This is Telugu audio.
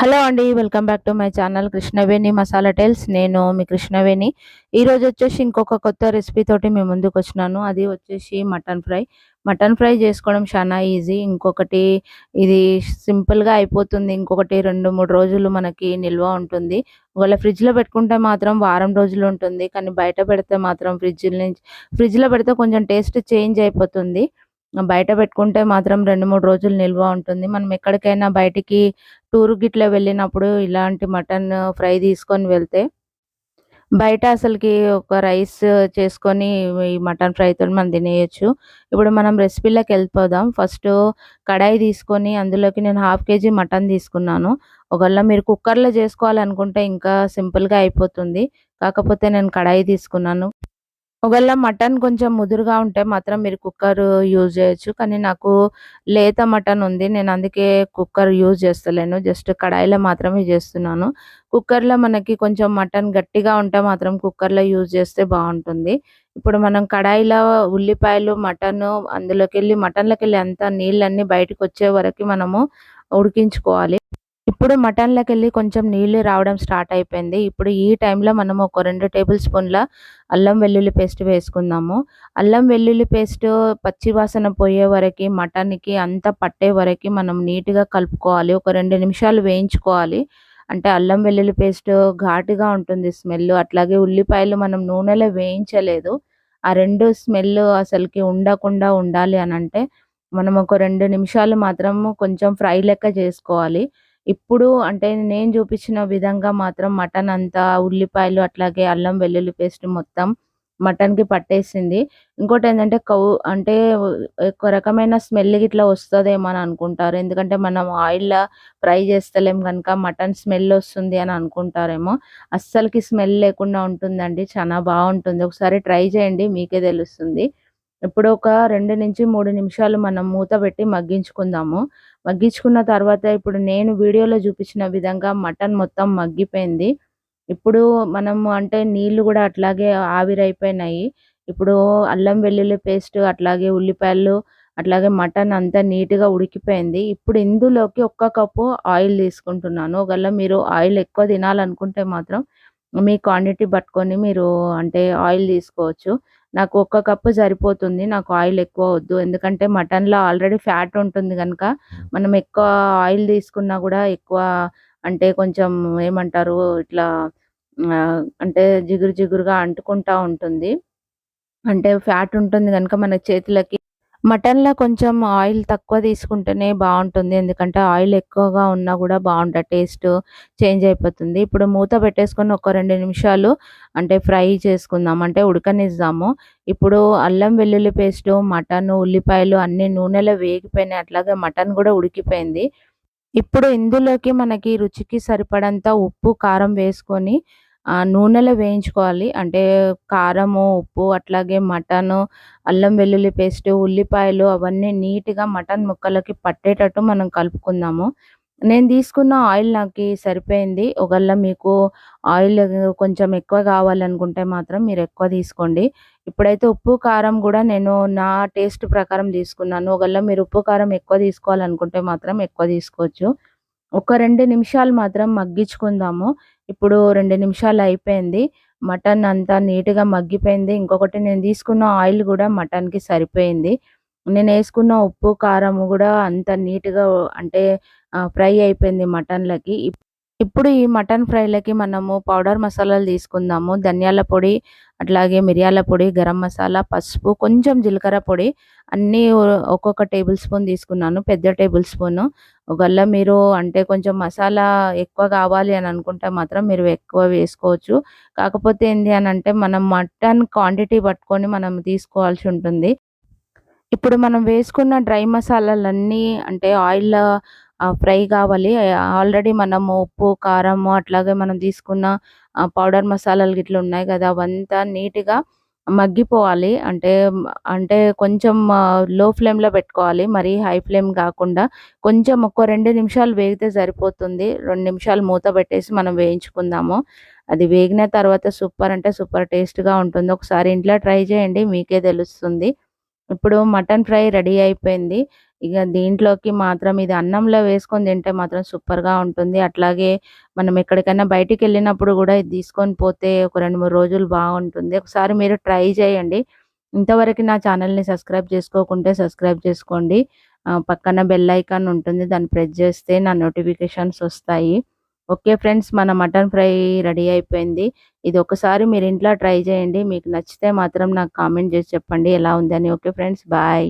హలో అండి welcome back to my channel Krishnaveni masala tiles. నేను మీ కృష్ణవేణి. ఈరోజు వచ్చేసి ఇంకొక కొత్త రెసిపీ తోటి మేము ముందుకు వచ్చినాను. అది వచ్చేసి మటన్ ఫ్రై. మటన్ ఫ్రై చేసుకోవడం చాలా ఈజీ ఇంకొకటి ఇది సింపుల్గా అయిపోతుంది. ఇంకొకటి రెండు మూడు రోజులు మనకి నిల్వ ఉంటుంది. ఒకవేళ ఫ్రిడ్జ్లో పెట్టుకుంటే మాత్రం వారం రోజులు ఉంటుంది. కానీ బయట పెడితే మాత్రం ఫ్రిడ్జ్ నుంచి ఫ్రిడ్జ్లో పెడితే కొంచెం టేస్ట్ చేంజ్ అయిపోతుంది. బయట పెట్టుకుంటే మాత్రం రెండు మూడు రోజులు నిల్వ ఉంటుంది. మనం ఎక్కడికైనా బయటికి టూర్ గిట్లా వెళ్ళినప్పుడు ఇలాంటి మటన్ ఫ్రై తీసుకొని వెళ్తే బయట అసలుకి ఒక రైస్ చేసుకొని ఈ మటన్ ఫ్రైతో మనం తినేయచ్చు. ఇప్పుడు మనం రెసిపీలోకి వెళ్ళిపోదాం. ఫస్ట్ కడాయి తీసుకొని అందులోకి నేను హాఫ్ కేజీ మటన్ తీసుకున్నాను. ఒకవేళ మీరు కుక్కర్లో చేసుకోవాలనుకుంటే ఇంకా సింపుల్గా అయిపోతుంది. కాకపోతే నేను కడాయి తీసుకున్నాను. ఒకవేళ మటన్ కొంచెం ముదురుగా ఉంటే మాత్రం మీరు కుక్కర్ యూజ్ చేయొచ్చు. కానీ నాకు లేత మటన్ ఉంది. నేను అందుకే కుక్కర్ యూజ్ చేస్తలేను. జస్ట్ కడాయిలో మాత్రమే చేస్తున్నాను. కుక్కర్లో మనకి కొంచెం మటన్ గట్టిగా ఉంటే మాత్రం కుక్కర్లో యూజ్ చేస్తే బాగుంటుంది. ఇప్పుడు మనం కడాయిలో ఉల్లిపాయలు మటన్ అందులోకి వెళ్ళి మటన్లోకి వెళ్ళి అంతా నీళ్ళన్నీ బయటకు వచ్చే వరకు మనము ఉడికించుకోవాలి. ఇప్పుడు మటన్లోకెళ్ళి కొంచెం నీళ్ళు రావడం స్టార్ట్ అయిపోయింది. ఇప్పుడు ఈ టైంలో మనం ఒక రెండు టేబుల్ స్పూన్ల అల్లం వెల్లుల్లి పేస్ట్ వేసుకుందాము. అల్లం వెల్లుల్లి పేస్ట్ పచ్చివాసన పోయే వరకు మటన్కి అంతా పట్టే వరకు మనం నీట్గా కలుపుకోవాలి. ఒక రెండు నిమిషాలు వేయించుకోవాలి. అంటే అల్లం వెల్లుల్లి పేస్ట్ ఘాటుగా ఉంటుంది స్మెల్. అట్లాగే ఉల్లిపాయలు మనం నూనెలో వేయించలేదు. ఆ రెండు స్మెల్ అసలుకి ఉండకుండా ఉండాలి అని అంటే మనం ఒక రెండు నిమిషాలు మాత్రం కొంచెం ఫ్రై లెక్క చేసుకోవాలి. ఇప్పుడు అంటే నేను చూపించిన విధంగా మాత్రం మటన్ అంతా ఉల్లిపాయలు అట్లాగే అల్లం వెల్లుల్లి పేస్ట్ మొత్తం మటన్‌కి పట్టేసింది. ఇంకోటి ఏంటంటే కౌ అంటే ఒక రకమైన స్మెల్ గిట్లా వస్తుందేమో అని అనుకుంటారు. ఎందుకంటే మనం ఆయిల్‌లో ఫ్రై చేస్తలేం కనుక మటన్ స్మెల్ వస్తుంది అని అనుకుంటారేమో. అస్సలకి స్మెల్ లేకుండా ఉంటుందండి. చాలా బాగుంటుంది. ఒకసారి ట్రై చేయండి మీకే తెలుస్తుంది. ఇప్పుడు ఒక రెండు నుంచి మూడు నిమిషాలు మనం మూత పెట్టి మగ్గించుకుందాము. మగ్గించుకున్న తర్వాత ఇప్పుడు నేను వీడియోలో చూపించిన విధంగా మటన్ మొత్తం మగ్గిపోయింది. ఇప్పుడు మనము అంటే నీళ్ళు కూడా అట్లాగే ఆవిరైపోయినాయి. ఇప్పుడు అల్లం వెల్లుల్లి పేస్ట్ అట్లాగే ఉల్లిపాయలు అట్లాగే మటన్ అంతా నీట్‌గా ఉడికిపోయింది. ఇప్పుడు ఇందులోకి ఒక్క కప్పు ఆయిల్ తీసుకుంటున్నాను. ఒకవేళ మీరు ఆయిల్ ఎక్కువ తినాలనుకుంటే మాత్రం మీ క్వాంటిటీ పట్టుకొని మీరు అంటే ఆయిల్ తీసుకోవచ్చు. నాకు ఒక్క కప్పు సరిపోతుంది. నాకు ఆయిల్ ఎక్కువ వద్దు. ఎందుకంటే మటన్‌లో ఆల్రెడీ ఫ్యాట్ ఉంటుంది గనుక మనం ఎక్కువ ఆయిల్ తీసుకున్నా కూడా ఎక్కువ అంటే కొంచెం ఏమంటారు ఇట్లా అంటే జిగురు జిగురుగా అంటుకుంటా ఉంటుంది. అంటే ఫ్యాట్ ఉంటుంది గనుక మన చేతులకి మటన్‌లో కొంచెం ఆయిల్ తక్కువ తీసుకుంటేనే బాగుంటుంది. ఎందుకంటే ఆయిల్ ఎక్కువగా ఉన్నా కూడా బాగుంటుంది టేస్ట్ చేంజ్ అయిపోతుంది. ఇప్పుడు మూత పెట్టేసుకొని ఒక రెండు నిమిషాలు అంటే ఫ్రై చేసుకుందాం. అంటే ఉడకనిద్దాము. ఇప్పుడు అల్లం వెల్లుల్లి పేస్టు, మటన్, ఉల్లిపాయలు అన్నీ నూనెలో వేగిపోయినాయి. అట్లాగే మటన్ కూడా ఉడికిపోయింది. ఇప్పుడు ఇందులోకి మనకి రుచికి సరిపడంత ఉప్పు, కారం వేసుకొని నూనెలో వేయించుకోవాలి. అంటే కారము, ఉప్పు అట్లాగే మటను, అల్లం వెల్లుల్లి పేస్టు, ఉల్లిపాయలు అవన్నీ నీట్‌గా మటన్ ముక్కలకి పట్టేటట్టు మనం కలుపుకుందాము. నేను తీసుకున్న ఆయిల్ నాకు సరిపోయింది. ఒకవేళ మీకు ఆయిల్ కొంచెం ఎక్కువ కావాలనుకుంటే మాత్రం మీరు ఎక్కువ తీసుకోండి. ఇప్పుడైతే ఉప్పు, కారం కూడా నేను నా టేస్ట్ ప్రకారం తీసుకున్నాను. ఒకవేళ మీరు ఉప్పు, కారం ఎక్కువ తీసుకోవాలనుకుంటే మాత్రం ఎక్కువ తీసుకోవచ్చు. ఒక రెండు నిమిషాలు మాత్రం మగ్గించుకుందాము. ఇప్పుడు రెండు నిమిషాలు అయిపోయింది. మటన్ అంతా నీట్‌గా మగ్గిపోయింది. ఇంకొకటి నేను తీసుకున్న ఆయిల్ కూడా మటన్‌కి సరిపోయింది. నేను వేసుకున్న ఉప్పు, కారం కూడా అంత నీట్‌గా అంటే ఫ్రై అయిపోయింది మటన్‌లకి. ఇప్పుడు ఈ మటన్ ఫ్రైలకి మనము పౌడర్ మసాలాలు తీసుకుందాము. ధనియాల పొడి, అట్లాగే మిరియాల పొడి, గరం మసాలా, పసుపు, కొంచెం జీలకర్ర పొడి అన్నీ ఒక్కొక్క టేబుల్ స్పూన్ తీసుకున్నాను. పెద్ద టేబుల్ స్పూను. ఒకవేళ మీరు అంటే కొంచెం మసాలా ఎక్కువ కావాలి అని అనుకుంటే మాత్రం మీరు ఎక్కువ వేసుకోవచ్చు. కాకపోతే ఏంటి అని అంటే మనం మటన్ క్వాంటిటీ పట్టుకొని మనం తీసుకోవాల్సి ఉంటుంది. ఇప్పుడు మనం వేసుకున్న డ్రై మసాలాలన్నీ అంటే ఆయిల్‌లో ఫ్రై కావాలి. ఆల్రెడీ మనము ఉప్పు, కారము అట్లాగే మనం తీసుకున్న పౌడర్ మసాలాలు గిట్ల ఉన్నాయి కదా! అవంతా నీట్‌గా మగ్గిపోవాలి. అంటే అంటే కొంచెం లో ఫ్లేమ్‌లో పెట్టుకోవాలి. మరీ హై ఫ్లేమ్ కాకుండా కొంచెం ఒక రెండు నిమిషాలు వేగితే సరిపోతుంది. రెండు నిమిషాలు మూత పెట్టేసి మనం వేయించుకుందాము. అది వేగిన తర్వాత సూపర్ అంటే సూపర్ టేస్ట్‌గా ఉంటుంది. ఒకసారి ఇంట్లో ట్రై చేయండి మీకే తెలుస్తుంది. ఇప్పుడు మటన్ ఫ్రై రెడీ అయిపోయింది. ఇక దీంట్లోకి మాత్రం ఇది అన్నంలో వేసుకొని తింటే మాత్రం సూపర్‌గా ఉంటుంది. అట్లాగే మనం ఎక్కడికైనా బయటికి వెళ్ళినప్పుడు కూడా ఇది తీసుకొని పోతే ఒక 2, 3 రోజులు బాగుంటుంది. ఒకసారి మీరు ట్రై చేయండి. ఇంతవరకు నా ఛానల్‌ని సబ్స్క్రైబ్ చేసుకోకుంటే సబ్స్క్రైబ్ చేసుకోండి. పక్కన బెల్ ఐకాన్ ఉంటుంది. దాన్ని ప్రెస్ చేస్తే నా నోటిఫికేషన్స్ వస్తాయి. ఓకే ఫ్రెండ్స్ మన మటన్ ఫ్రై రెడీ అయిపోయింది. ఇది ఒకసారి మీరు ఇంట్లో ట్రై చేయండి. మీకు నచ్చితే మాత్రం నాకు కామెంట్ చేసి చెప్పండి ఎలా ఉందని. Okay friends bye.